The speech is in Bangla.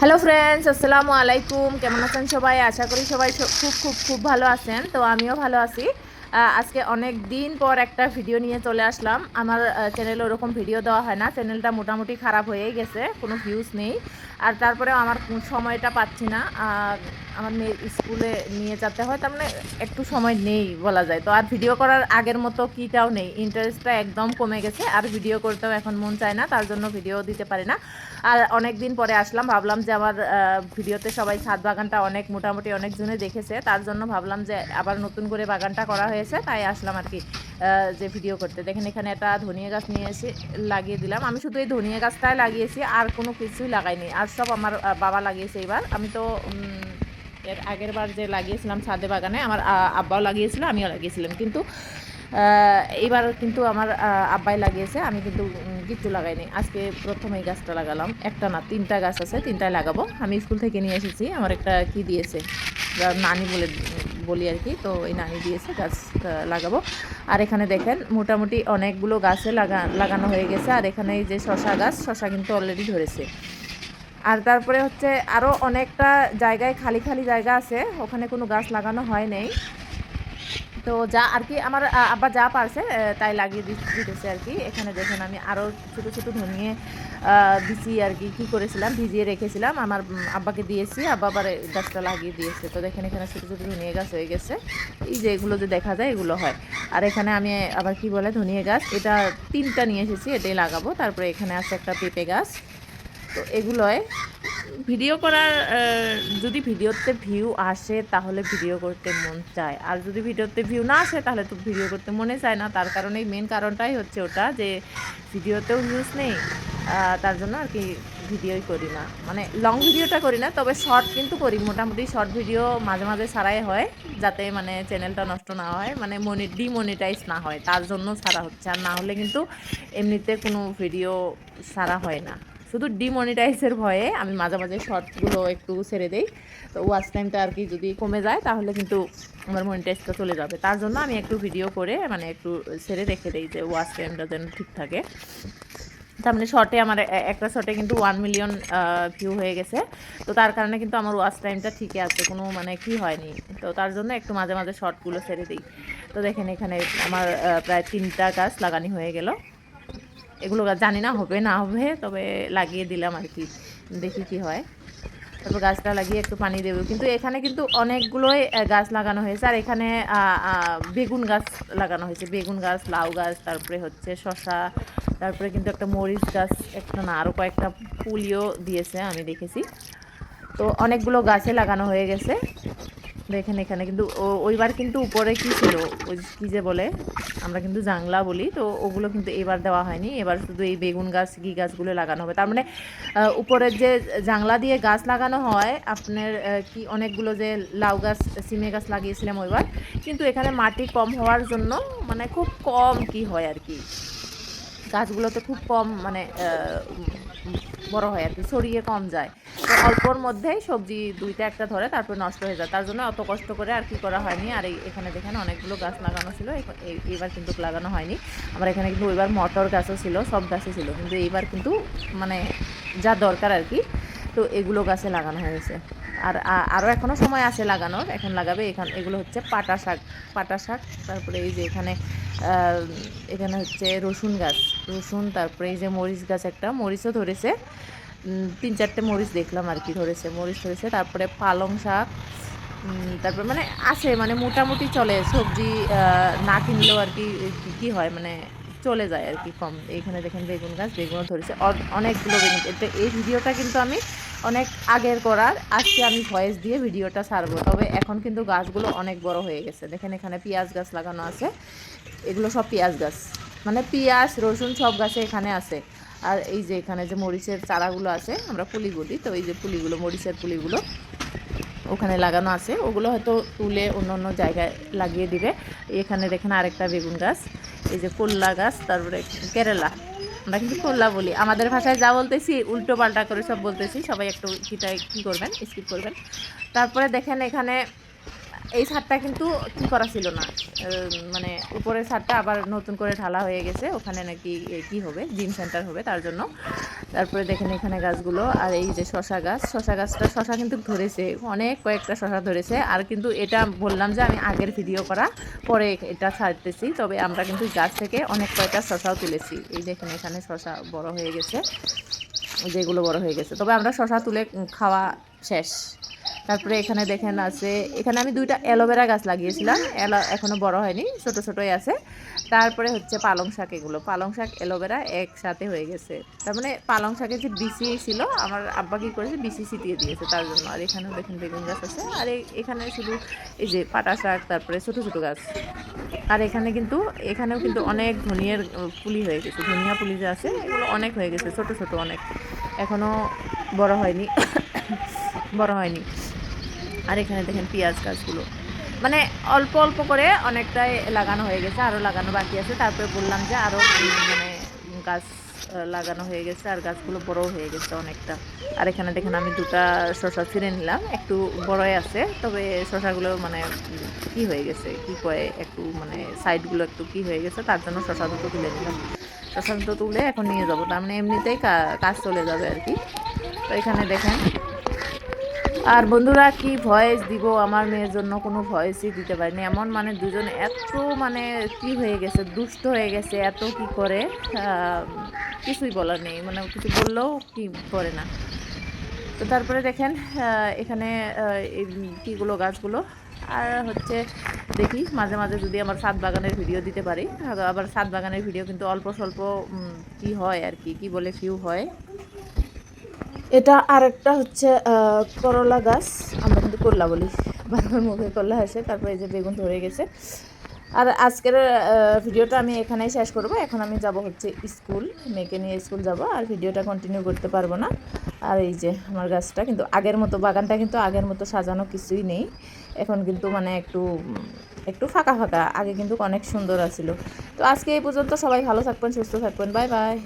হ্যালো ফ্রেন্ডস আসসালামু আলাইকুম কেমন আছেন সবাই? আশা করি সবাই খুব খুব খুব ভালো আছেন। তো আমিও ভালো আছি। আজকে অনেক দিন পর একটা ভিডিও নিয়ে চলে আসলাম। আমার চ্যানেলে ওরকম ভিডিও দেওয়া হয় না। চ্যানেলটা মোটামুটি খারাপ হয়েই গেছে। কোনো ভিউজ নেই। আর তারপরে আমার সময়টা পাচ্ছি না আমার মেয়ে স্কুলে নিয়ে যেতে হয়, তার মানে একটু সময় নেই বলা যায়। তো আর ভিডিও করার আগের মতো কিটাও নেই ইন্টারেস্টটা একদম কমে গেছে, আর ভিডিও করতেও এখন মন চায় না, তার জন্য ভিডিও দিতে পারি না। আর অনেক দিন পরে আসলাম, ভাবলাম যে আমার ভিডিওতে সবাই ছাদ বাগানটা অনেক মোটামুটি অনেকজনে দেখেছে, তার জন্য ভাবলাম যে আবার নতুন করে বাগানটা করা হয়েছে, তাই আসলাম আর কি। যে ভিডিও করতে। দেখেন, এখানে একটা ধনিয়া গাছ নিয়ে এসে লাগিয়ে দিলাম। আমি শুধু এই ধনিয়া গাছটাই লাগিয়েছি, আর কোনো কিছুই লাগাইনি। আর সব আমার বাবা লাগিয়েছে এবার। আমি তো এর আগের বার যে লাগিয়েছিলাম ছাদে বাগানে, আমার আব্বাও লাগিয়েছিল, আমিও লাগিয়েছিলাম। কিন্তু এইবার কিন্তু আমার আব্বাই লাগিয়েছে। আমি কিন্তু কিচ্ছু লাগাইনি। আজকে প্রথম এই গাছটা লাগালাম। একটা না, তিনটা গাছ আছে তিনটায় লাগাবো। আমি স্কুল থেকে নিয়ে এসেছি। আমার একটা কি দিয়েছে নানি বলে, বলি আর কি, তো এই নানি দিয়েছে, গাছ লাগাবো। আর এখানে দেখেন, মোটামুটি অনেকগুলো গাছে লাগা, লাগানো হয়ে গেছে। আর এখানে এই যে শশা গাছ, শশা কিন্তু অলরেডি ধরেছে। আর তারপরে হচ্ছে আরও অনেকটা জায়গায়, খালি খালি জায়গা আছে। ওখানে কোনো গাছ লাগানো হয় নাই। তো যা আর কি আমার আব্বা যা পারছে তাই লাগিয়ে দিতেছে আর কি। এখানে দেখেন আমি আরও ছোটো ছোটো ধনিয়ে দিছি আর কি। কী করেছিলাম? ভিজিয়ে রেখেছিলাম। আমার আব্বাকে দিয়েছি। আব্বা আবার গাছটা লাগিয়ে দিয়েছে। তো দেখেন এখানে ছোটো ছোটো ধনিয়ে গাছ হয়ে গেছে। এই যে এগুলো যে দেখা যায়, এগুলো হয়। আর এখানে আমি আবার কি বলে, ধনিয়ে গাছ। এটা তিনটা নিয়ে এসেছি, এটাই লাগাবো। তারপরে এখানে আছে একটা পেঁপে গাছ। তো এগুলোয় ভিডিও করার যদি ভিডিওতে ভিউ আসে, তাহলে ভিডিও করতে মন চায়। আর যদি ভিডিওতে ভিউ না আসে, তাহলে তো ভিডিও করতে মনে চায় না। তার কারণেই মেন কারণটাই হচ্ছে ওটা, যে ভিডিওতেও ভিউজ নেই তার জন্য আর কি ভিডিওই করি না। মানে লং ভিডিওটা করি না, তবে শর্ট কিন্তু করি। মোটামুটি শর্ট ভিডিও মাঝে মাঝে ছাড়াই হয়, যাতে মানে চ্যানেলটা নষ্ট না হয় মানে মনি ডিমনিটাইজ না হয়। তার জন্য ছাড়া হচ্ছে। আর না হলে কিন্তু এমনিতে কোনো ভিডিও ছাড়া হয় না। শুধু ডিমনিটাইজের ভয়ে আমি মাঝে মাঝে শর্টগুলো একটু ছেড়ে দেই। তো ওয়াচ টাইমটা আর কি যদি কমে যায়, তাহলে কিন্তু আমার মনিটাইজটা চলে যাবে। তার জন্য আমি একটু ভিডিও করে মানে একটু ছেড়ে রেখে দিই যে ওয়াচ টাইমটা যেন ঠিক থাকে। তার মানে শর্টে আমার একটা শর্টে কিন্তু ওয়ান মিলিয়ন ভিউ হয়ে গেছে। তো তার কারণে কিন্তু আমার ওয়াচ টাইমটা ঠিকই আছে, কোনো মানে কি হয়নি। তো তার জন্য একটু মাঝে মাঝে শর্টগুলো ছেড়ে দিই। তো দেখেন এখানে আমার প্রায় তিনটা গাছ লাগানি হয়ে গেল। এগুলো জানি না, হবে না হবে, তবে লাগিয়ে দিলাম আর কি, দেখি কি হয়। তারপর গাছটা লাগিয়ে একটু পানি দেবো। কিন্তু এখানে কিন্তু অনেকগুলোই গাছ লাগানো হয়েছে। আর এখানে বেগুন গাছ লাগানো হয়েছে। বেগুন গাছ, লাউ গাছ, তারপরে হচ্ছে শশা তারপরে কিন্তু একটা মরিচ গাছ, একটা না আরও কয়েকটা ফুলিও দিয়েছে, আমি দেখেছি। তো অনেকগুলো গাছে লাগানো হয়ে গেছে। দেখেন এখানে কিন্তু ওইবার কিন্তু উপরে কি ছিল? ওই কি যে বলে? আমরা কিন্তু জাংলা বলি, তো ওগুলো কিন্তু এবার দেওয়া হয়নি। এবার শুধু এই বেগুন গাছ, ঘি গাছগুলো লাগানো হবে। তার মানে উপরের যে জাংলা দিয়ে গাছ লাগানো হয়, আপনার কি অনেকগুলো যে লাউ গাছ, সিমে গাছ লাগিয়েছিলাম ওইবার, কিন্তু এখানে মাটি কম হওয়ার জন্য মানে খুব কম কি হয় আর কি। গাছগুলোতে খুব কম মানে বড় হয় আর কি, ছড়িয়ে কম যায়। অল্পর মধ্যেই সবজি দুইটা একটা ধরে, তারপর নষ্ট হয়ে যায়। তার জন্য অত কষ্ট করে আর কি করা হয়নি। আর এখানে দেখেন অনেকগুলো গাছ লাগানো ছিল। এইবার কিন্তু লাগানো হয়নি। আমার এখানে কিন্তু ওইবার মটর গাছও ছিল, সব গাছই ছিল। কিন্তু এইবার কিন্তু মানে যা দরকার আর কি, তো এগুলো গাছে লাগানো হয়েছে। আর আরও এখনও সময় আছে লাগানোর। এখন লাগাবে এখান, এগুলো হচ্ছে পাটা শাক পাটা শাক। তারপরে এই যে এখানে এখানে হচ্ছে রসুন গাছ। রসুন, তারপরে এই যে মরিচ গাছ একটা, মরিচও ধরেছে। তিন চারটে মরিচ দেখলাম আর কি, ধরেছে, মরিচ ধরেছে, তারপরে পালং শাক তারপর মানে আছে মানে মোটামুটি চলে, সবজি না কিনলেও আর কি কি- হয় মানে চলে যায় আর কি কম। এখানে দেখেন বেগুন গাছ, বেগুনও ধরেছে অনেকগুলো বেগুন এই ভিডিওটা কিন্তু আমি অনেক আগের করার, আজকে আমি ভয়েস দিয়ে ভিডিওটা ছাড়বো, তবে এখন কিন্তু গাছগুলো অনেক বড় হয়ে গেছে। দেখেন এখানে পেঁয়াজ গাছ লাগানো আছে, এগুলো সব পেঁয়াজ গাছ মানে পেঁয়াজ, রসুন সব গাছে এখানে আছে। আর এই যে এখানে যে মরিচের চারাগুলো আছে, আমরা পুলি বলি তো এই যে পুলিগুলো, মরিচের পুলিগুলো ওখানে লাগানো আছে। ওগুলো হয়তো তুলে অন্য অন্য জায়গায় লাগিয়ে দিবে। এখানে দেখেন আরেকটা বেগুন গাছ, এই যে কোল্লা গাছ, তারপরে কেরালা। আমরা কিন্তু কোল্লা বলি। আমাদের ভাষায় যা বলতেছি, উল্টো পাল্টা করে সব বলতেছি। সবাই একটু কিটা কী করবেন? স্কিপ করবেন। তারপরে দেখেন এখানে এই ছাদটা কিন্তু কি করা ছিল না। মানে উপরের ছাদটা আবার নতুন করে ঢালা হয়ে গেছে, ওখানে নাকি কি হবে জিম সেন্টার হবে তার জন্য। তারপরে দেখেন এখানে গাছগুলো আর এই যে শশা গাছ, শশা গাছটা, শশা কিন্তু ধরেছে, অনেক কয়েকটা শশা ধরেছে। আর কিন্তু এটা বললাম যে আমি আগের ভিডিও করা, পরে এটা ছাড়তেছি, তবে আমরা কিন্তু গাছ থেকে অনেক কয়েকটা শশাও তুলেছি। এই দেখেন এখানে শশা বড় হয়ে গেছে, যেগুলো বড় হয়ে গেছে। তবে আমরা শশা তুলে খাওয়া শেষ। তারপরে এখানে দেখেন আছে, এখানে আমি দুইটা অ্যালোভেরা গাছ লাগিয়েছিলাম এলো এখনও বড় হয়নি, ছোট ছোটই আছে। তারপরে হচ্ছে পালং শাক এগুলো, পালং শাক, অ্যালোভেরা একসাথে হয়ে গেছে। তার মানে পালং শাকের যে বিসি ছিল, আমার আব্বা কি করেছে বিসি ছিটিয়ে দিয়েছে তার জন্য। আর এখানেও দেখেন বেগুন গাছ আছে, আর এখানে শুধু এই যে পাটা শাক, তারপরে ছোট ছোট গাছ। আর এখানে কিন্তু, এখানেও কিন্তু অনেক ধনিয়ার পুলি হয়ে গেছে, ধনিয়া পুলি যে আছে, এগুলো অনেক হয়ে গেছে, ছোট ছোট অনেক। এখনও বড় হয়নি বড় হয়নি। আর এখানে দেখেন পেঁয়াজ গাছগুলো। মানে অল্প অল্প করে অনেকটাই লাগানো হয়ে গেছে আরও লাগানো বাকি আছে। তারপরে বললাম যে আরও মানে গাছ লাগানো হয়ে গেছে আর গাছগুলো বড় হয়ে গেছে অনেকটা। আর এখানে দেখেন আমি দুটা শশা ছিঁড়ে নিলাম, একটু বড়ই আছে, তবে শশাগুলো মানে কি হয়ে গেছে, কি কয়ে, একটু মানে সাইডগুলো একটু কি হয়ে গেছে, তার জন্য শশা দুটো তুলে নিলাম। শশা দুটো তুলে এখন নিয়ে যাব, তার মানে এমনিতেই কাজ চলে যাবে আর কি। তো এখানে দেখেন আর বন্ধুরা কি ভয়েস দিব? আমার মেয়ের জন্য কোনো ভয়েসই দিতে পারিনি। এমন মানে দুজন এত মানে কি হয়ে গেছে, দুষ্ট হয়ে গেছে, এত কি করে? কিছুই বলার নেই। মানে কিছু বললেও কি করে না। তো তারপরে দেখেন এখানে কীগুলো গাছগুলো। আর হচ্ছে দেখি, মাঝে মাঝে যদি আমার সাত বাগানের ভিডিও দিতে পারি। আবার সাত বাগানের ভিডিও কিন্তু অল্প স্বল্প কি হয় আর কি? কি বলে ফিউ হয়? এটা আরেকটা হচ্ছে করলা গাছ। আমরা কিন্তু করলা বলি। বারবার মুখে করলা আসে, তারপরে এই যে বেগুন ধরে গেছে। আর আজকের ভিডিওটা আমি এখানেই শেষ করব। এখন আমি যাব হচ্ছে স্কুল, মেয়েকে নিয়ে স্কুল যাব। আর ভিডিওটা কন্টিনিউ করতে পারব না। আর এই যে আমার গাছটা, কিন্তু আগের মতো, বাগানটা কিন্তু আগের মতো সাজানো কিছুই নেই। এখন কিন্তু মানে একটু একটু ফাঁকা ফাঁকা। আগে কিন্তু অনেক সুন্দর আছিল। তো আজকে এই পর্যন্ত সবাই ভালো থাকবেন, সুস্থ থাকবেন। Bye bye.